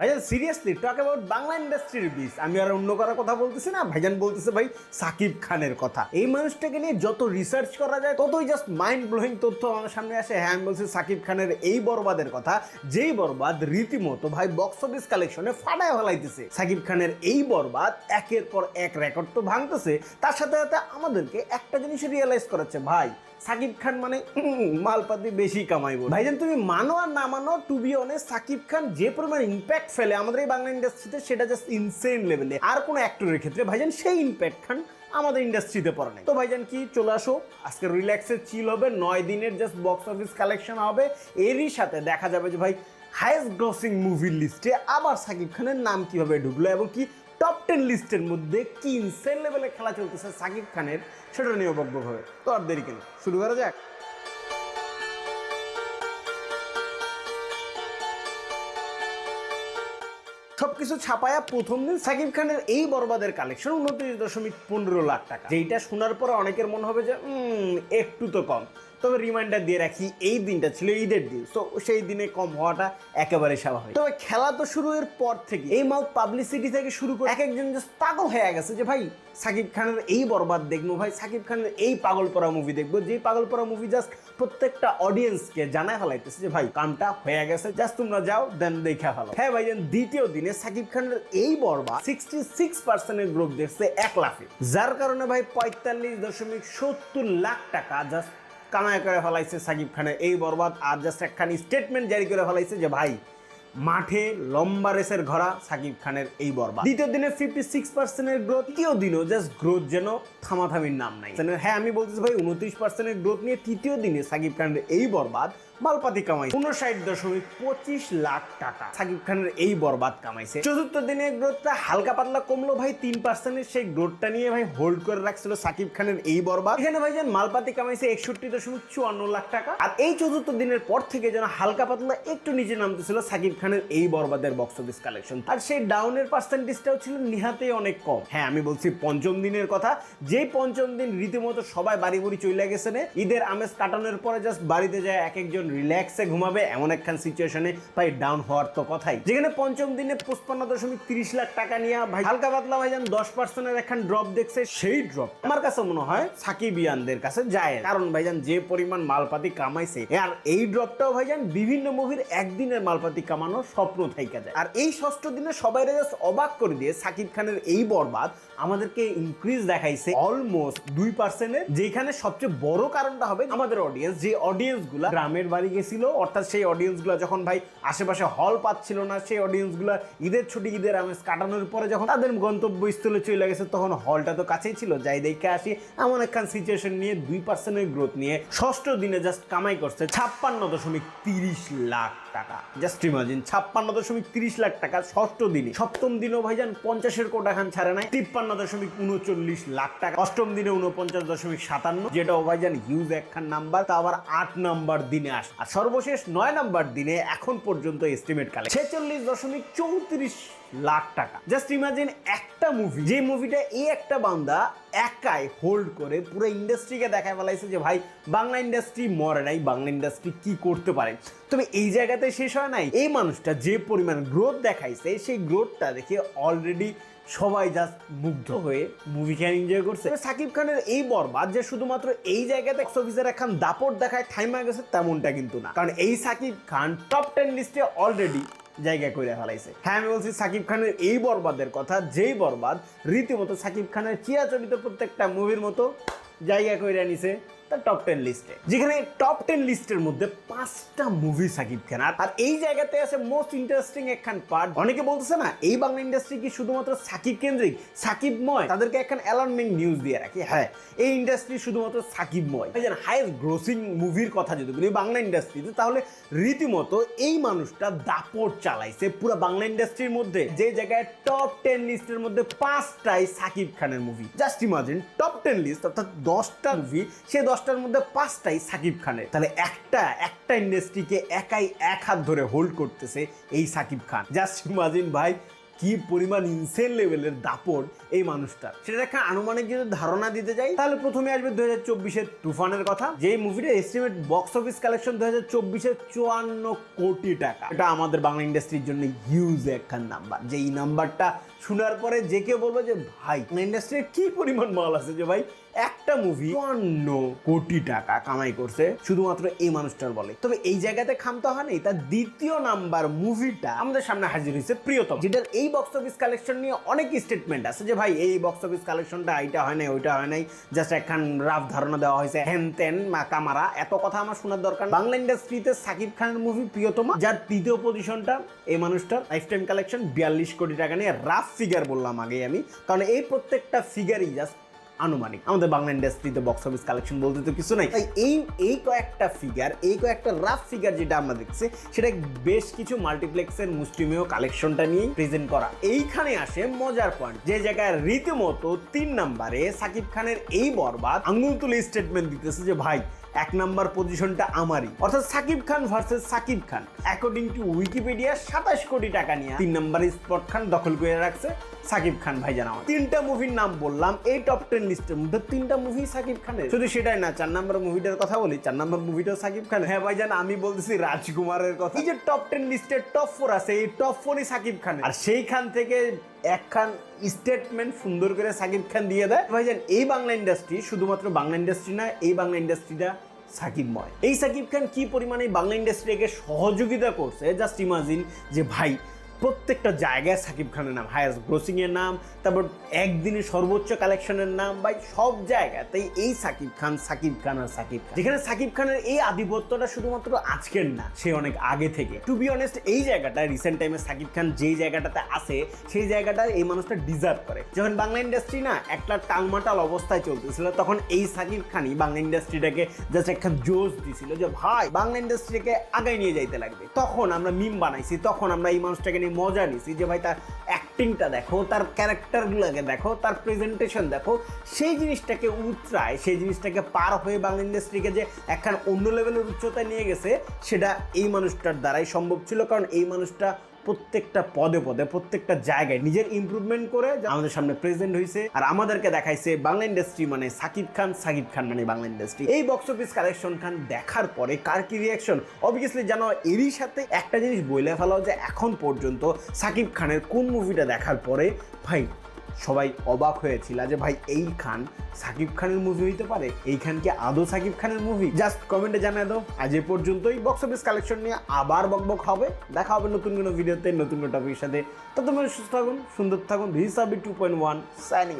ভাইজান seriously talk about Bangla ইন্ডাস্ট্রির বিস আমি আর অন্য কারও কথা বলতেছি না, ভাইজান বলতেছে, ভাই, সাকিব খানের কথা। এই মানুষটাকে নিয়ে যত রিসার্চ করা যায়, ততই জাস্ট মাইন্ড ব্লোয়িং তথ্য আমার সামনে আসে। হ্যাঁ আমি বলছি সাকিব খানের এই বরবাদের কথা, যেই বরবাদ রীতিমতো, ভাই বক্স অফিস কালেকশনে ফাটায় ফেলাইতেছে। সাকিব খানের এই বরবাদ একের পর এক রেকর্ড তো ভাঙতেছে, তার সাথে সাথে আমাদেরকে একটা জিনিস রিয়েলাইজ করাচ্ছে, ভাই সাকিব খান মানে মালপাতি বেশি কামাইবো। ভাইজান, তুমি মানো আর না মানো to be honest Shakib Khan যে পরিমাণ ইম্প্যাক্ট ফেলে আমাদের এই বাংলা ইন্ডাস্ট্রিতে সেটা জাস্ট ইনসেন লেভেলে আর কোনো অ্যাক্টরের ক্ষেত্রে, ভাইজান, সেই ইম্প্যাক্ট খান আমাদের ইন্ডাস্ট্রিতে পড়ে নাই। তো ভাইজান, কি চলে আসো? আজকে রিল্যাক্সের চিল হবে, নয় দিনের জাস্ট বক্স অফিস কালেকশন হবে। এরই সাথে দেখা যাবে যে ভাই হায়েস্ট গ্রসিং মুভির লিস্টে আবার সাকিব খানের নাম কীভাবে ঢুকলো এবং কি টপ টেন লিস্টের মধ্যে কি ইনসেন লেভেলে খেলা চলতেছে সাকিব খানের, সেটা নিয়ে বকবক হবে। তো আর দেরি কেন? শুরু করা যাক। সবকিছু ছাপায়া প্রথম দিন সাকিব খানের এই বরবাদের কালেকশন উনত্রিশ দশমিক পনেরো লাখ টাকা। যেইটা শোনার পরে অনেকের মনে হবে যে একটু তো কম। তবে রিমাইন্ডার দিয়ে রাখি, এই দিনটা ছিল ঈদের দিন তো সেই দিনে কম হওয়াটা একেবারে স্বাভাবিক। তবে খেলা তো শুরু এর পর থেকে, এই মাউথ পাবলিসিটি থেকে শুরু করে এক একজন জাস্ট পাগল হয়ে গেছে যে, ভাই, সাকিব খানের এই বরবাদ দেখব, ভাই, সাকিব খানের এই পাগল পড়া মুভি দেখব। যে পাগল পড়া মুভি জাস্ট প্রত্যেকটা অডিয়েন্সকে জানায় ফেলাইতেছে যে, ভাই, কামটা হয়ে গেছে জাস্ট তোমরা যাও দেন দেখা ফেলো। হ্যাঁ ভাইজান, দ্বিতীয় দিনে সাকিব খানের এই বরবাদ সিক্সটি সিক্স পার্সেন্টের গ্রোথ দেখছে এক লাফে যার কারণে ভাই পঁয়তাল্লিশ দশমিক সত্তর লাখ টাকা জাস্ট কামাই করে ফেলাইছে সাকিব খানের। এই বরবাদ আর জাস্ট একখানি স্টেটমেন্ট জারি করে ফেলাইছে যে, ভাই, মাঠে লম্বা রেসের ঘোরা সাকিব খানের এই বরবাদ। দ্বিতীয় দিনে ফিফটি সিক্স পার্সেন্টের গ্রোথ তৃতীয় দিনও জাস্ট গ্রোথ যেন থামাথামির নাম নাই। হ্যাঁ আমি বলতেছি, ভাই, উনত্রিশ পার্সেন্টের গ্রোথ নিয়ে তৃতীয় দিনে সাকিব খানের এই বরবাদ মালপাতি কামাই উনষাট দশমিক পঁচিশ লাখ টাকা। সাকিব খানের এই বরবাদ কামাইছে। চতুর্থ দিনে গ্রোথটা হালকা পাতলা কমলো ভাই, তিন পার্সেন্টের সেই গ্রোথটা নিয়ে ভাই হোল্ড করে রাখছিল সাকিব খানের এই বরবাদ। এখানে ভাই যেন মালপাতি কামাইছে একষট্টি দশমিক চুয়ান্ন লাখ টাকা। আর এই চতুর্থ দিনের পর থেকে যেন হালকা পাতলা একটু নিচে নামতেছিল সাকিব খানের এই বরবাদের বক্স অফিস কালেকশন আর সেই ডাউনের পার্সেন্টেজটাও ছিল নিহাতেই অনেক কম। হ্যাঁ আমি বলছি পঞ্চম দিনের কথা। যেই পঞ্চম দিন রীতিমতো সবাই বাড়ি বুড়ি চলে গেছে ঈদের আমেজ কাটানোর পরে জাস্ট বাড়িতে যায় এক একজন রিল্যাক্সে ঘুমাবে, এমন একখান সিচুয়েশনে ভাই ডাউন হওয়ার তো কথাই। যেখানে পঞ্চম দিনে পঁচপান্ন দশমিক তিরিশ লাখ টাকা নিয়ে ভাই হালকা পাতলা ভাইজান দশ পার্সেন্টের একখান ড্রপ দেখছে, সেই ড্রপ আমার কাছে মনে হয় সাকিবিয়ানদের কাছে যায় কারণ ভাইজান যে পরিমাণ মালপাতি কামাইছে, আর এই ড্রপটাও ভাইজান বিভিন্ন মুভির একদিনের মালপাতি কামানোর স্বপ্ন থাইকা যায়। আর এই ষষ্ঠ দিনে সবাই জাস্ট অবাক করে দিয়ে সাকিব খানের এই বরবাদ আমাদেরকে ইনক্রিজ দেখাইছে অলমোস্ট দুই পার্সেন্টের যেখানে সবচেয়ে বড় কারণটা হবে আমাদের অডিয়েন্স যে অডিয়েন্সগুলা গ্রামের বাড়ি গেছিল, অর্থাৎ সেই অডিয়েন্সগুলো যখন ভাই আশেপাশে হল পাচ্ছিল না, সেই অডিয়েন্সগুলো ঈদের ছুটি, ঈদের আমেজ কাটানোর পরে যখন তাদের গন্তব্যস্থলে চলে গেছে, তখন হলটা তো কাছেই ছিল। যাই দেখে আসি, এমন একখান সিচুয়েশন নিয়ে দুই পার্সেন্টের গ্রোথ নিয়ে ষষ্ঠ দিনে জাস্ট কামাই করছে ছাপ্পান্ন দশমিক তিরিশ লাখ টাকা। জাস্ট ইমাজিন ছাপ্পান্ন দশমিক তিরিশ লাখ টাকা ষষ্ঠ দিনে। সপ্তম দিনেও ভাইজান পঞ্চাশের কোটা খান ছাড়ে নাই, তিপ্পান্ন দশমিক উনচল্লিশ লাখ টাকা। অষ্টম দিনে উনপঞ্চাশ দশমিক সাতান্ন যেটা ভাইজান হিউজ একখান নাম্বার তা আবার আট নাম্বার দিনে আস। আর সর্বশেষ নয় নাম্বার দিনে এখন পর্যন্ত এস্টিমেট কালে ছেচল্লিশ দশমিক চৌত্রিশ লাখ টাকা। জাস্ট ইমাজিন একটা মুভি যে মুভিটা এই একটা বান্দা একাই হোল্ড করে, পুরো ইন্ডাস্ট্রিকে দেখায় ফেলাইছে যে, ভাই, বাংলা ইন্ডাস্ট্রি মরে নাই, বাংলা ইন্ডাস্ট্রি কি করতে পারে? তবে এই জায়গাতে শেষ হয় নাই। এই মানুষটা যে পরিমাণ গ্রোথ দেখাইছে, সেই গ্রোথটা দেখে অলরেডি সবাই জাস্ট মুগ্ধ হয়ে মুভি মুভিকে এনজয় করছে সাকিব খানের এই বরবাদ যে শুধুমাত্র এই জায়গাতে বক্স অফিসের একখান দাপট দেখায় থাইমা গেছে, তেমনটা কিন্তু না। কারণ এই সাকিব খান টপ টেন লিস্টে অলরেডি জায়গা করে ফেলাইছে। হ্যাঁ আমি বলছি সাকিব খানের এই বরবাদের কথা, যেই বরবাদ, রীতিমতো সাকিব খানের চিরাচরিত প্রত্যেকটা মুভির মতো জায়গা করে নিছে। তার টপ টেন লিস্টে যেখানে টপ টেন লিস্টের মধ্যে পাঁচটা মুভি সাকিব খান। আর এই জায়গাতে আছে মোস্ট ইন্টারেস্টিং একখান পার্ট অনেকে বলতেছে না, এই বাংলা ইন্ডাস্ট্রি কি শুধুমাত্র সাকিব কেন্দ্রিক? সাকিবময়। তাদেরকে একখান অ্যালার্মিং নিউজ দিয়ে রাখি। হ্যাঁ এই ইন্ডাস্ট্রি শুধুমাত্র সাকিবময়। এই যে হাইয়েস্ট গ্রোসিং মুভির কথা যদি বলি, বাংলা ইন্ডাস্ট্রিতে তাহলে রীতিমতো এই মানুষটা দাপট চালাইছে পুরো বাংলা ইন্ডাস্ট্রির মধ্যে। যে জায়গায় টপ টেন লিস্টের মধ্যে পাঁচটাই সাকিব খানের movie just imagine top ten list অর্থাৎ দশটা মুভি সে দশটার মধ্যে পাঁচটাই সাকিব খানের। তাহলে একটা একটা ইন্ডাস্ট্রিকে একাই এক হাত ধরে হোল্ড করতেছে এই সাকিব খান। জাস্ট ইমাজিন ভাই, কি পরিমাণ ইনসেন লেভেলের দাপট এই মানুষটার। সেটা একটা আনুমানিক যদি ধারণা দিতে যাই, তাহলে প্রথমে আসবে দু হাজার চব্বিশের তুফানের কথা। যে মুভিটা এস্টিমেট বক্স অফিস কালেকশন দু হাজার চব্বিশের চুয়ান্ন কোটি টাকা। এটা আমাদের বাংলা ইন্ডাস্ট্রির জন্য হিউজ একটা নাম্বার যে এই নাম্বারটা শোনার পরে যে কেউ বলব যে, ভাই ইন্ডাস্ট্রির কি পরিমাণ মাল আছে যে ভাই, একটা মুভি চুয়ান্ন কোটি টাকা কামাই করছে, শুধুমাত্র এই মানুষটার বলে? তবে এই জায়গাতে খামতে হয় নাই। তার দ্বিতীয় নাম্বার মুভিটা আমাদের সামনে হাজির হয়েছে প্রিয়তম, যেটার এই বক্স অফিস কালেকশন নিয়ে অনেক স্টেটমেন্ট আছে যে, ভাই, এই বক্স অফিস কালেকশনটা এইটা হয় নাই, ওইটা হয় নাই জাস্ট একখান রাফ ধারণা দেওয়া হয়েছে, হেন তেন মা কামারা এত কথা আমার শোনার দরকার বাংলা ইন্ডাস্ট্রিতে সাকিব খানের মুভি প্রিয়তমা, যার তৃতীয় পজিশনটা এই মানুষটার লাইফ টাইম কালেকশন বিয়াল্লিশ কোটি টাকা নিয়ে রাফ ফিগার বললাম আগে আমি। কারণ এই প্রত্যেকটা ফিগারই জাস্ট আনুমানিক। আমাদের বাংলা ইন্ডাস্ট্রিতে বক্স অফিস কালেকশন বলতে তো কিছু নাই। এই এই কয়েকটা ফিগার এই কয়েকটা রাফ ফিগার যেটা আমরা দেখছি, সেটা বেশ কিছু মাল্টিপ্লেক্সের মুষ্টিমেয় কালেকশনটা নিয়েই প্রেজেন্ট করা। এইখানে আসে মজার পয়েন্ট যে জায়গায় রীতিমতো তিন নাম্বারে সাকিব খানের এই বরবাদ আঙ্গুল তুলে স্টেটমেন্ট দিতেছে যে, ভাই এক নাম্বার পজিশনটা আমারই। অর্থাৎ Shakib Khan versus Shakib Khan. According to Wikipedia সাতাশ কোটি টাকা নিয়ে তিন নাম্বার স্পট খান দখল করে রাখছে সাকিব খান ভাই জানাও তিনটা মুভির নাম বললাম, এই টপ টেন লিস্টের মধ্যে তিনটা মুভি সাকিব খানের। শুধু সেটাই না, চার নাম্বার মুভিটার কথা বলি, চার নাম্বার মুভিটাও সাকিব খান হ্যাঁ ভাই জান আমি বলতেছি রাজকুমারের কথা। এই যে টপ টেন লিস্টের টপ ফোর আছে, এই টপ ফোরই সাকিব খান আর সেইখান থেকে একখান স্টেটমেন্ট সুন্দর করে সাকিব খান দিয়ে দেয়। ভাইজান, এই বাংলা ইন্ডাস্ট্রি শুধুমাত্র বাংলা ইন্ডাস্ট্রি না, এই বাংলা ইন্ডাস্ট্রিটা সাকিবময়। এই সাকিব খান কি পরিমাণে বাংলা ইন্ডাস্ট্রিকে সহযোগিতা করছে? জাস্ট ইমাজিন যে ভাই প্রত্যেকটা জায়গায় সাকিব খানের নাম হায়াস্ট গ্রোসিং এর নাম, তারপর একদিনে সর্বোচ্চ কালেকশনের নাম, ভাই সব জায়গাতেই এই সাকিব খান সাকিব খান আর সাকিব খান। যেখানে সাকিব খানের এই আধিপত্যটা শুধুমাত্র আজকের না, সে অনেক আগে থেকে। টু বি অনেস্ট এই জায়গাটা রিসেন্ট টাইমে সাকিব খান যেই জায়গাটাতে আসে, সেই জায়গাটা এই মানুষটা ডিজার্ভ করে। যখন বাংলা ইন্ডাস্ট্রি না একটা টালমাটাল অবস্থায় চলতেছিল, তখন এই সাকিব খানই বাংলা ইন্ডাস্ট্রিটাকে জাস্ট একটা জোশ দিছিল যে, ভাই, বাংলা ইন্ডাস্ট্রিকে আগায় নিয়ে যাইতে লাগবে। তখন আমরা মিম বানাইছি, তখন আমরা এই মানুষটাকে নিয়ে মজা নিছি যে ভাই তার অ্যাক্টিংটা দেখো, তার ক্যারেক্টারগুলোকে দেখো, তার প্রেজেন্টেশন দেখো, সেই জিনিসটাকে উতরায়, সেই জিনিসটাকে পার হয়ে বাংলা ইন্ডাস্ট্রিকে যে একখান অন্য লেভেলের উচ্চতায় নিয়ে গেছে, সেটা এই মানুষটার দ্বারাই সম্ভব ছিল। কারণ এই মানুষটা প্রত্যেকটা পদে পদে, প্রত্যেকটা জায়গায় নিজের ইম্প্রুভমেন্ট করে আমাদের সামনে প্রেজেন্ট হয়েছে আর আমাদেরকে দেখাইছে বাংলা ইন্ডাস্ট্রি মানে সাকিব খান সাকিব খান মানে বাংলা ইন্ডাস্ট্রি এই বক্স অফিস কালেকশন খান দেখার পরে কার কি রিয়াকশন অবভিয়াসলি জানো এরই সাথে একটা জিনিস বলে ফেলাও যে এখন পর্যন্ত সাকিব খানের কোন মুভিটা দেখার পরে, ভাই সবাই অবাক হয়েছিল যে ভাই, এই খান সাকিব খানের মুভি হইতে পারে? এই খান কি আদৌ সাকিব খানের মুভি জাস্ট কমেন্টে জানাই দাও। আজ এ পর্যন্তই। বক্স অফিস কালেকশন নিয়ে আবার বকবক হবে। দেখা হবে নতুন কোনো ভিডিওতে নতুন কোনো টপিকের সাথে। তোমরা সুস্থ থাকুন, সুন্দর থাকুন। হিসাবি টু পয়েন্ট ওয়ান সাইনিং